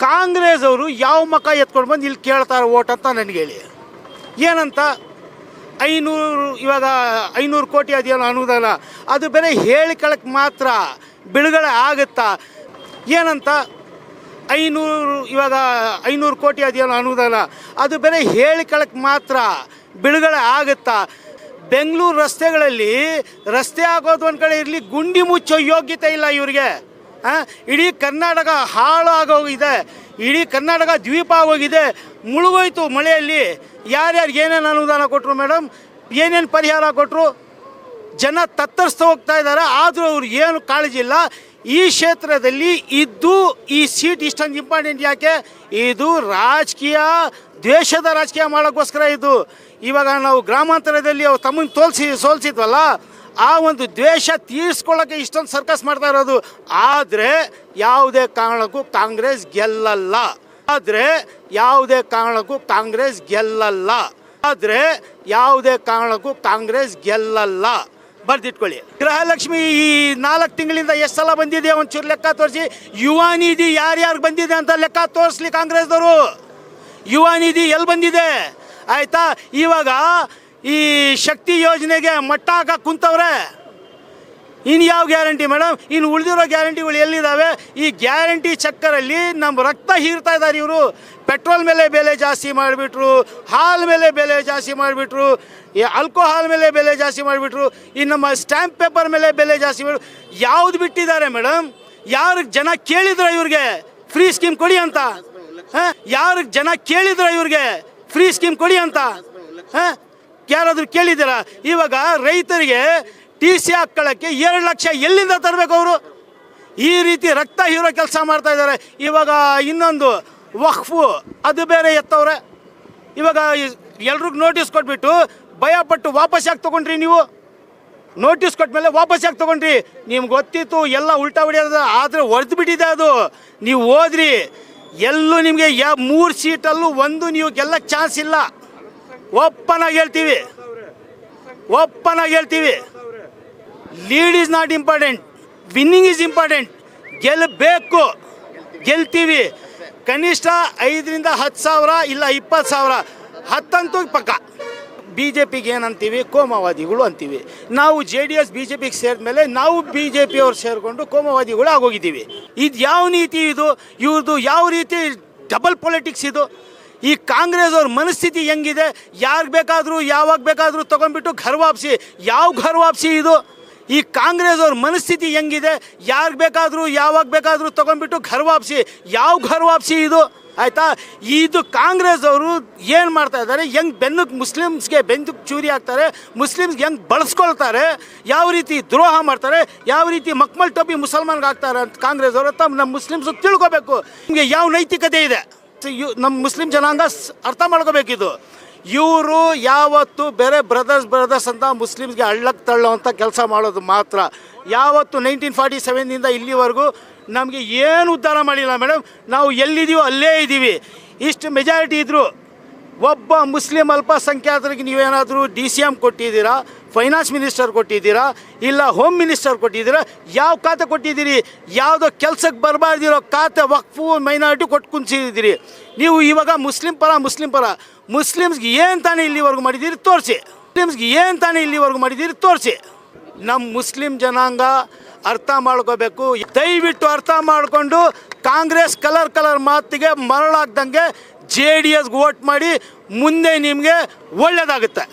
ಕಾಂಗ್ರೆಸ್ ಅವರು ಯಾವ ಮಕ ಎತ್ಕೊಂಡು ಬಂದು ಇಲ್ಲಿ ಕೇಳ್ತಾರೆ ಓಟ್ ಅಂತ ನನಗೆ ಹೇಳಿ. ಏನಂತ? ಐನೂರು ಇವಾಗ ಐನೂರು ಕೋಟಿ ಅದೇನು ಅನುದಾನ. ಅದು ಬೇರೆ ಹೇಳಿಕೊಳ್ಳಕ್ಕೆ ಮಾತ್ರ ಬಿಡುಗಡೆ ಆಗುತ್ತಾ? ಏನಂತ? ಐನೂರು ಇವಾಗ ಐನೂರು ಕೋಟಿ ಅದೇನು ಅನುದಾನ. ಅದು ಬೇರೆ ಹೇಳಿಕೊಳ್ಳಕ್ಕೆ ಮಾತ್ರ ಬಿಡುಗಡೆ ಆಗುತ್ತಾ? ಬೆಂಗಳೂರು ರಸ್ತೆಗಳಲ್ಲಿ ರಸ್ತೆ ಆಗೋದು ಒಂದು ಕಡೆ ಇರಲಿ, ಗುಂಡಿ ಮುಚ್ಚೋ ಯೋಗ್ಯತೆ ಇಲ್ಲ ಇವ್ರಿಗೆ. ಇಡೀ ಕರ್ನಾಟಕ ಹಾಳಾಗೋಗಿದೆ. ಇಡೀ ಕರ್ನಾಟಕ ದ್ವೀಪ ಆಗೋಗಿದೆ. ಮುಳುಗೋಯ್ತು ಮಳೆಯಲ್ಲಿ. ಯಾರ್ಯಾರು ಏನೇನು ಅನುದಾನ ಕೊಟ್ಟರು ಮೇಡಮ್? ಏನೇನು ಪರಿಹಾರ ಕೊಟ್ಟರು ಜನ ತತ್ತರಿಸ್ತಾ ಹೋಗ್ತಾ ಇದ್ದಾರೆ. ಆದರೂ ಅವ್ರು ಏನು ಕಾಳಜಿ ಇಲ್ಲ. ಈ ಕ್ಷೇತ್ರದಲ್ಲಿ ಇದ್ದು ಈ ಸೀಟ್ ಇಷ್ಟೊಂದು ಇಂಪಾರ್ಟೆಂಟ್ ಯಾಕೆ? ಇದು ರಾಜಕೀಯ ದ್ವೇಷದ ರಾಜಕೀಯ ಮಾಡೋಕ್ಕೋಸ್ಕರ ಇದು. ಇವಾಗ ನಾವು ಗ್ರಾಮಾಂತರದಲ್ಲಿ ಅವ್ರು ತಮ್ಮನ್ನು ತೋಲ್ಸಿ, ಸೋಲ್ಸಿದ್ವಲ್ಲ? ಆ ಒಂದು ದ್ವೇಷ ತೀರಿಸ್ಕೊಳ್ಳೋಕ್ಕೆ ಇಷ್ಟೊಂದು ಸರ್ಕಸ್ ಮಾಡ್ತಾ ಇರೋದು. ಆದರೆ ಯಾವುದೇ ಕಾರಣಕ್ಕೂ ಕಾಂಗ್ರೆಸ್ ಗೆಲ್ಲಲ್ಲ. ಆದರೆ ಯಾವುದೇ ಕಾರಣಕ್ಕೂ ಕಾಂಗ್ರೆಸ್ ಗೆಲ್ಲಲ್ಲ. ಆದರೆ ಯಾವುದೇ ಕಾರಣಕ್ಕೂ ಕಾಂಗ್ರೆಸ್ ಗೆಲ್ಲಲ್ಲ. ಬರ್ದಿಟ್ಕೊಳ್ಳಿ. ಗೃಹಲಕ್ಷ್ಮಿ ಈ ನಾಲ್ಕು ತಿಂಗಳಿಂದ ಎಷ್ಟು ಸಲ ಬಂದಿದೆ ಒಂಚೂರು ಲೆಕ್ಕ ತೋರಿಸಿ? ಯುವ ನಿಧಿ ಯಾರ್ಯಾರು ಬಂದಿದೆ ಅಂತ ಲೆಕ್ಕ ತೋರಿಸ್ಲಿ ಕಾಂಗ್ರೆಸ್ದವರು? ಯುವ ನಿಧಿ ಎಲ್ಲಿ ಬಂದಿದೆ? ಆಯಿತಾ? ಇವಾಗ ಈ ಶಕ್ತಿ ಯೋಜನೆಗೆ ಮಟ್ಟ ಹಾಕ ಕುಂತವ್ರೆ. ಇನ್ನು ಯಾವ ಗ್ಯಾರಂಟಿ ಮೇಡಮ್? ಇನ್ನು ಉಳಿದಿರೋ ಗ್ಯಾರಂಟಿಗಳು ಎಲ್ಲಿದ್ದಾವೆ ಈ ಗ್ಯಾರಂಟಿ ಚಕ್ಕರಲ್ಲಿ ನಮ್ಮ ರಕ್ತ ಹೀರ್ತಾ ಇದ್ದಾರೆ ಇವರು. ಪೆಟ್ರೋಲ್ ಮೇಲೆ ಬೆಲೆ ಜಾಸ್ತಿ ಮಾಡಿಬಿಟ್ರು, ಹಾಲ್ ಮೇಲೆ ಬೆಲೆ ಜಾಸ್ತಿ ಮಾಡಿಬಿಟ್ರು ಈ ಆಲ್ಕೋಹಾಲ್ ಮೇಲೆ ಬೆಲೆ ಜಾಸ್ತಿ ಮಾಡಿಬಿಟ್ರು ಇನ್ನು ನಮ್ಮ ಸ್ಟ್ಯಾಂಪ್ ಪೇಪರ್ ಮೇಲೆ ಬೆಲೆ ಜಾಸ್ತಿ ಮಾಡಿ ಯಾವ್ದು ಬಿಟ್ಟಿದ್ದಾರೆ ಮೇಡಮ್? ಯಾರಿಗೆ ಜನ ಕೇಳಿದ್ರ ಇವ್ರಿಗೆ? ಫ್ರೀ ಸ್ಕೀಮ್ ಕೊಡಿ ಅಂತ. ಹಾಂ? ಯಾರಿಗೆ ಜನ ಕೇಳಿದ್ರ ಇವ್ರಿಗೆ? ಫ್ರೀ ಸ್ಕೀಮ್ ಕೊಡಿ ಅಂತ. ಹಾಂ? ಯಾರಾದರೂ ಕೇಳಿದ್ದೀರಾ? ಇವಾಗ ರೈತರಿಗೆ ಟಿ ಸಿ ಹಾಕ್ಕೊಳ್ಳೋಕ್ಕೆ ಎರಡು ಲಕ್ಷ ಎಲ್ಲಿಂದ ತರಬೇಕು ಅವರು? ಈ ರೀತಿ ರಕ್ತ ಹೀರೋ ಕೆಲಸ ಮಾಡ್ತಾ ಇದ್ದಾರೆ. ಇವಾಗ ಇನ್ನೊಂದು ವಕ್ಫು, ಅದು ಬೇರೆ ಎತ್ತವ್ರೆ. ಇವಾಗ ಎಲ್ರಿಗೂ ನೋಟಿಸ್ ಕೊಟ್ಬಿಟ್ಟು ಭಯಪಟ್ಟು ವಾಪಸ್ ಯಾಕೆ ತೊಗೊಂಡ್ರಿ ನೀವು? ನೋಟಿಸ್ ಕೊಟ್ಮೇಲೆ ವಾಪಸ್ ಯಾಕೆ ತೊಗೊಂಡ್ರಿ? ನಿಮ್ಗೆ ಗೊತ್ತಿತ್ತು, ಎಲ್ಲ ಉಲ್ಟಾ ಹೊಡಿಯೋದ, ಆದರೆ ಹೊಡೆದು ಬಿಟ್ಟಿದೆ ಅದು. ನೀವು ಹೋದ್ರಿ, ಎಲ್ಲೂ ನಿಮಗೆ ಯಾ ಮೂರು ಸೀಟಲ್ಲೂ ಒಂದು ನೀವು ಗೆಲ್ಲಕ್ಕೆ ಚಾನ್ಸ್ ಇಲ್ಲ. ಓಪನಾಗಿ ಹೇಳ್ತೀವಿ. ಒಪ್ಪನಾಗಿ ಹೇಳ್ತೀವಿ. Lead is not important winning is important ಗೆಲ್ಲಬೇಕು ಗೆಲ್ತೀವಿ. ಕನಿಷ್ಠ ಐದರಿಂದ ಹತ್ತು ಸಾವಿರ ಇಲ್ಲ ಇಪ್ಪತ್ತು ಸಾವಿರ. ಹತ್ತಂತೂ ಪಕ್ಕ. ಬಿ ಜೆ ಪಿಗೆ ಏನಂತೀವಿ? ಕೋಮವಾದಿಗಳು ಅಂತೀವಿ. ನಾವು J D S B J ಪಿಗೆ ಸೇರಿದ ಮೇಲೆ ನಾವು ಬಿ ಜೆ ಪಿಯವ್ರು ಸೇರಿಕೊಂಡು ಕೋಮವಾದಿಗಳು ಆಗೋಗಿದ್ದೀವಿ ಇದು ಯಾವ ನೀತಿ ಇದು? ಇವ್ರದ್ದು ಯಾವ ರೀತಿ ಡಬಲ್ ಪೊಲಿಟಿಕ್ಸ್ ಇದು? ಈ ಕಾಂಗ್ರೆಸ್ ಅವ್ರ ಮನಸ್ಥಿತಿ ಹೆಂಗಿದೆ? ಯಾರಿಗೆ ಬೇಕಾದರೂ, ಯಾವಾಗ ಬೇಕಾದರೂ ತೊಗೊಂಡ್ಬಿಟ್ಟು ಘರ್ ವಾಪಸಿ. ಯಾವ ಘರ್ ವಾಪಸಿ ಇದು? ಈ ಕಾಂಗ್ರೆಸ್ ಅವ್ರ ಮನಸ್ಥಿತಿ ಹೆಂಗಿದೆ? ಯಾರಿಗೆ ಬೇಕಾದರೂ, ಯಾವಾಗ ಬೇಕಾದರೂ ತೊಗೊಂಡ್ಬಿಟ್ಟು ಘರ್ ವಾಪಸಿ. ಯಾವ ಘರ್ ವಾಪಸಿ ಇದು? ಆಯಿತಾ? ಇದು ಕಾಂಗ್ರೆಸ್ ಅವರು ಏನು ಮಾಡ್ತಾ ಇದ್ದಾರೆ? ಹೆಂಗೆ ಬೆನ್ನಕ್ಕೆ ಮುಸ್ಲಿಮ್ಸ್ಗೆ ಬೆಂದಕ್ಕೆ ಚೂರಿ ಹಾಕ್ತಾರೆ. ಮುಸ್ಲಿಮ್ಸ್ಗೆ ಹೆಂಗೆ ಬಳಸ್ಕೊಳ್ತಾರೆ. ಯಾವ ರೀತಿ ದ್ರೋಹ ಮಾಡ್ತಾರೆ? ಯಾವ ರೀತಿ ಮಕ್ಮಲ್ ಟೊಪಿ ಮುಸಲ್ಮಾನ್ಗೆ ಹಾಕ್ತಾರೆ ಅಂತ ಕಾಂಗ್ರೆಸ್ ಅವರು? ತಮ್ಮ ನಮ್ಮ ಮುಸ್ಲಿಮ್ಸ್ ತಿಳ್ಕೊಬೇಕು. ನಿಮಗೆ ಯಾವ ನೈತಿಕತೆ ಇದೆ? ನಮ್ಮ ಮುಸ್ಲಿಂ ಜನಾಂಗ ಅರ್ಥ ಮಾಡ್ಕೋಬೇಕಿದು. ಇವರು ಯಾವತ್ತು ಬೇರೆ ಬ್ರದರ್ಸ್ ಬ್ರದರ್ಸ್ ಅಂತ ಮುಸ್ಲಿಮ್ಸ್ಗೆ ಹಳ್ಳಕ್ಕೆ ಅಂತ ಕೆಲಸ ಮಾಡೋದು ಮಾತ್ರ. ಯಾವತ್ತು ನೈನ್ಟೀನ್ ಫಾರ್ಟಿ ಸೆವೆನ್ನಿಂದ ಇಲ್ಲಿವರೆಗೂ ನಮಗೆ ಏನು ಉದ್ಧಾರ ಮಾಡಿಲ್ಲ ಮೇಡಮ್, ನಾವು ಎಲ್ಲಿದ್ದೀವೋ ಅಲ್ಲೇ ಇದ್ದೀವಿ ಇಷ್ಟು ಮೆಜಾರಿಟಿ ಇದ್ದರು ಒಬ್ಬ ಮುಸ್ಲಿಂ ಅಲ್ಪಸಂಖ್ಯಾತರಿಗೆ ನೀವೇನಾದರೂ ಡಿ ಸಿ ಎಂ ಕೊಟ್ಟಿದ್ದೀರಾ ಫೈನಾನ್ಸ್ ಮಿನಿಸ್ಟರ್ ಕೊಟ್ಟಿದ್ದೀರಾ, ಇಲ್ಲ ಹೋಮ್ ಮಿನಿಸ್ಟರ್ ಕೊಟ್ಟಿದ್ದೀರಾ, ಯಾವ ಖಾತೆ ಕೊಟ್ಟಿದ್ದೀರಿ, ಯಾವುದೋ ಕೆಲಸಕ್ಕೆ ಬರಬಾರ್ದಿರೋ ಖಾತೆ ವಕ್ಫು ಮೈನಾರಿಟಿ ಕೊಟ್ಟು ಕುಂಚಿದ್ದೀರಿ ನೀವು ಇವಾಗ ಮುಸ್ಲಿಂ ಪರ ಮುಸ್ಲಿಂ ಪರ, ಮುಸ್ಲಿಮ್ಸ್ಗೆ ಏನು ತಾನೇ ಇಲ್ಲಿವರೆಗೂ ಮಾಡಿದ್ದೀರಿ ತೋರಿಸಿ. ಮುಸ್ಲಿಮ್ಸ್ಗೆ ಏನು ತಾನೇ ಇಲ್ಲಿವರೆಗೂ ಮಾಡಿದ್ದೀರಿ ತೋರಿಸಿ. ನಮ್ಮ ಮುಸ್ಲಿಂ ಜನಾಂಗ ಅರ್ಥ ಮಾಡ್ಕೋಬೇಕು. ದಯವಿಟ್ಟು ಅರ್ಥ ಮಾಡಿಕೊಂಡು ಕಾಂಗ್ರೆಸ್ ಕಲರ್ ಕಲರ್ ಮಾತಿಗೆ ಮರಳಾಗ್ದಂಗೆ ಜೆ ಡಿ ಎಸ್ಗೆ ವೋಟ್ ಮಾಡಿ ಮುಂದೆ ನಿಮಗೆ ಒಳ್ಳೆಯದಾಗುತ್ತೆ